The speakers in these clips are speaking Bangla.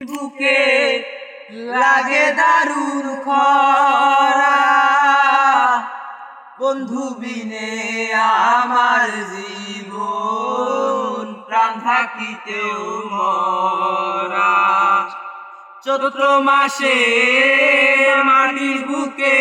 বুকে লাগে দারুণ খরা। বন্ধু বিনে আমার জীবন, প্রাণ থাকিতেও মরা। চৈত্র মাসে মাটির বুকে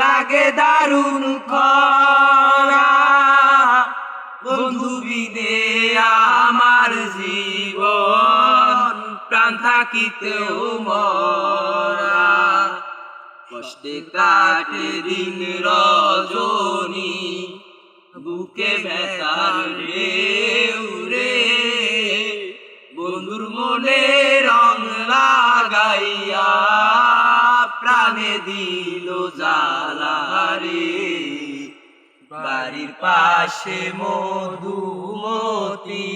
লাগে দারুণ খরা। প্রাণ থাকিতেও মরা। কষ্টে কাটে দিন রজনী, বুকে ব্যথার রে। বন্ধুর মনে রং লাগাইয়া প্রাণে দিল জ্বালা রে। বাড়ির পাশে মধুমতি